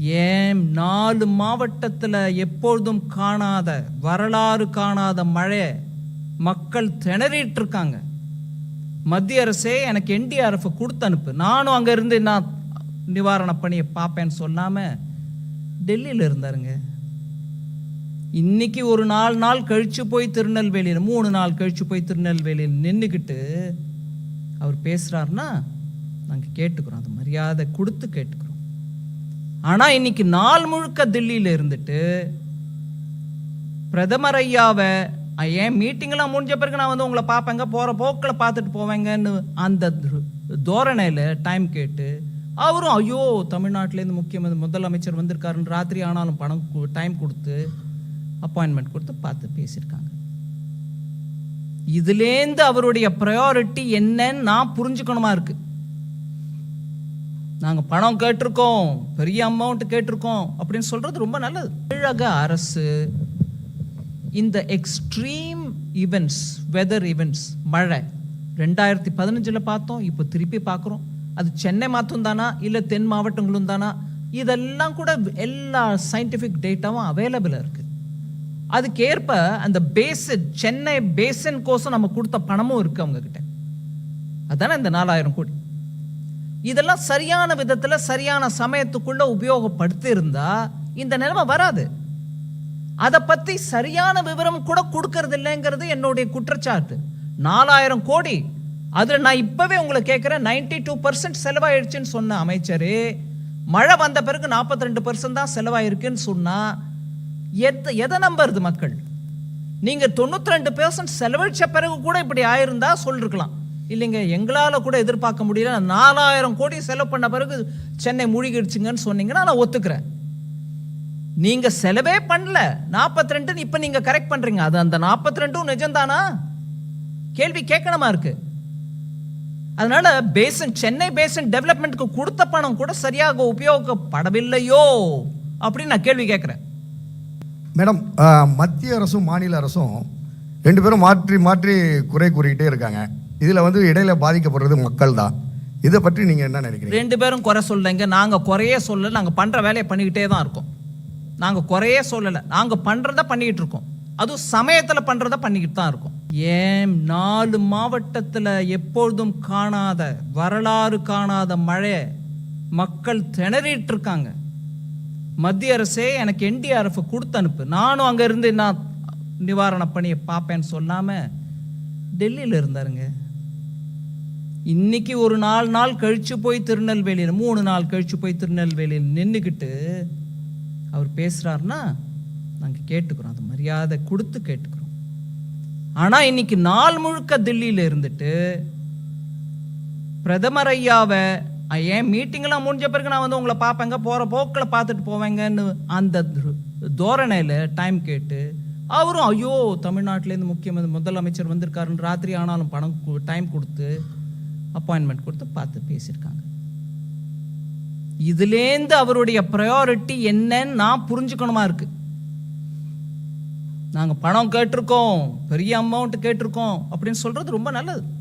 ஏன் நாலு மாவட்டத்தில் எப்பொழுதும் காணாத வரலாறு காணாத மழை மக்கள் திணறிட்டு இருக்காங்க மத்திய அரசே எனக்கு என்டிஆர்எஃப் கொடுத்து அனுப்பு. நானும் அங்கே இருந்து நான் நிவாரண பணியை பார்ப்பேன்னு சொல்லாமல் டெல்லியில் இருந்தாருங்க. இன்னைக்கு ஒரு நாலு நாள் கழித்து போய் திருநெல்வேலியில் மூணு நாள் கழித்து போய் திருநெல்வேலியில் நின்றுக்கிட்டு அவர் பேசுகிறாருன்னா நாங்கள் கேட்டுக்கிறோம். அது மரியாதை கொடுத்து கேட்டுக்கிறோம். ஆனால் இன்னைக்கு நாள் முழுக்க தில்லியில் இருந்துட்டு பிரதமர் ஐயாவை ஏன் மீட்டிங்லாம் முடிஞ்ச பிறகு நான் வந்து உங்களை பார்ப்பேங்க? போகிற போக்கில் பார்த்துட்டு போவேங்கன்னு அந்த தோரணையில் டைம் கேட்டு அவரும் ஐயோ தமிழ்நாட்டிலேருந்து முக்கியமந்திரி முதலமைச்சர் வந்திருக்காருன்னு ராத்திரி ஆனாலும் பணம் டைம் கொடுத்து அப்பாயின்மெண்ட் கொடுத்து பார்த்து பேசியிருக்காங்க. இதுலேருந்து அவருடைய ப்ரையாரிட்டி என்னன்னு நான் புரிஞ்சுக்கணுமா இருக்குது நாங்கள் பணம் கேட்டிருக்கோம் பெரிய அமௌண்ட் கேட்டிருக்கோம் அப்படின்னு சொல்றது ரொம்ப நல்லது. தமிழக அரசு இந்த எக்ஸ்ட்ரீம் ஈவெண்ட்ஸ் வெதர் ஈவெண்ட்ஸ் மழை ரெண்டாயிரத்தி பதினஞ்சில் பார்த்தோம் இப்போ திருப்பி பார்க்குறோம். அது சென்னை மாத்தம் தானா இல்லை தென் மாவட்டங்களும் தானா? இதெல்லாம் கூட எல்லா சயின்டிஃபிக் டேட்டாவும் அவைலபிளாக இருக்குது அதுக்கேற்ப அந்த பேசன் சென்னை பேசன் கோசம் நம்ம கொடுத்த பணமும் இருக்கு அவங்க கிட்ட அதானே இந்த நாலாயிரம் கோடி? இதெல்லாம் சரியான விதத்தில் சரியான சமயத்துக்குள்ளே உபயோகப்படுத்தியிருந்தா இந்த நிலைமை வராது. அதை பற்றி சரியான விவரம் கூட கொடுக்கறது இல்லைங்கிறது என்னுடைய குற்றச்சாட்டு. நாலாயிரம் கோடி. அதில் நான் இப்போவே உங்களை கேட்குறேன் நைன்டி டூ பர்சன்ட் செலவாயிடுச்சுன்னு சொன்ன அமைச்சர் மழை வந்த பிறகு 42% ரெண்டு பர்சன்ட் தான் செலவாயிருக்குன்னு சொன்னால் எத் எதை நம்புறது மக்கள்? நீங்கள் தொண்ணூற்றி ரெண்டு பெர்சன்ட் செலவழிச்ச பிறகு கூட இப்படி ஆயிருந்தா சொல்லிருக்கலாம். இல்லைங்க எங்களால் கூட எதிர்பார்க்க முடியல. நாலாயிரம் கோடி செலவு பண்ண பிறகு சென்னை மூழ்கிடுச்சுங்கன்னு சொன்னீங்கன்னா நான் ஒத்துக்கிறேன். நீங்க செலவே பண்ணல. 42 ரெண்டு இப்ப நீங்க கரெக்ட் பண்றீங்க. அது அந்த 42 ரெண்டும் நிஜம்தானா? கேள்வி கேட்கணுமா இருக்கு? அதனால பேசன் சென்னை பேசன் டெவலப்மெண்ட்க்கு கொடுத்த பணம் கூட சரியாக உபயோகப்படவில்லையோ அப்படின்னு நான் கேள்வி கேட்கிறேன். மேடம் மத்திய அரசும் மாநில அரசும் ரெண்டு பேரும் மாற்றி மாற்றி குறை கூறிக்கிட்டே இருக்காங்க. இதில் வந்து இடையில பாதிக்கப்படுறது மக்கள் தான் இதை பற்றி நீங்கள் என்ன நினைக்கிறீங்க? ரெண்டு பேரும் குறை சொல்லலைங்க நாங்கள் குறையே சொல்லலை. நாங்கள் பண்ணுற வேலையை பண்ணிக்கிட்டே தான் இருக்கோம். நாங்கள் குறையே சொல்லலை. நாங்கள் பண்ணுறத பண்ணிக்கிட்டு இருக்கோம். அதுவும் சமயத்தில் பண்ணுறத பண்ணிக்கிட்டு தான் இருக்கோம். ஏன் நாலு மாவட்டத்தில் எப்பொழுதும் காணாத வரலாறு காணாத மழை மக்கள் திணறிட்டு இருக்காங்க. மத்திய அரசே எனக்கு என்டிஆர்எஃப் கொடுத்து அனுப்பு. நானும் அங்கே இருந்து நான் நிவாரண பணியை பார்ப்பேன்னு சொல்லாமல் டெல்லியில் இருந்தாருங்க. இன்னைக்கு ஒரு நாலு நாள் கழிச்சு போய் திருநெல்வேலியில் மூணு நாள் கழிச்சு போய் திருநெல்வேலியில் நின்றுக்கிட்டு அவர் பேசுறாருன்னா நாங்கள் கேட்டுக்கிறோம். அது மரியாதை கொடுத்து கேட்டுக்கிறோம். ஆனால் இன்னைக்கு நாள் முழுக்க தில்லியில் இருந்துட்டு பிரதமர் ஐயாவை அஹ், ஏன் மீட்டிங்லாம் முடிஞ்ச பிறகு நான் வந்து உங்களை பார்ப்பேங்க போகிற போக்கில் பார்த்துட்டு போவேங்கன்னு அந்த தோரணையில் டைம் கேட்டு அவரும் ஐயோ தமிழ்நாட்டிலேருந்து முக்கியமந்திரி முதலமைச்சர் வந்திருக்காருன்னு ராத்திரி ஆனாலும் பணம் டைம் கொடுத்து அப்பாயின்மெண்ட் கொடுத்து பார்த்து பேசியிருக்காங்க. இதுலேருந்து அவருடைய ப்ரையாரிட்டி என்னன்னு நான் புரிஞ்சுக்கணுமா இருக்கு. நாங்கள் பணம் கேட்டிருக்கோம் பெரிய அமௌண்ட் கேட்டிருக்கோம் அப்படின்னு சொல்றது ரொம்ப நல்லது.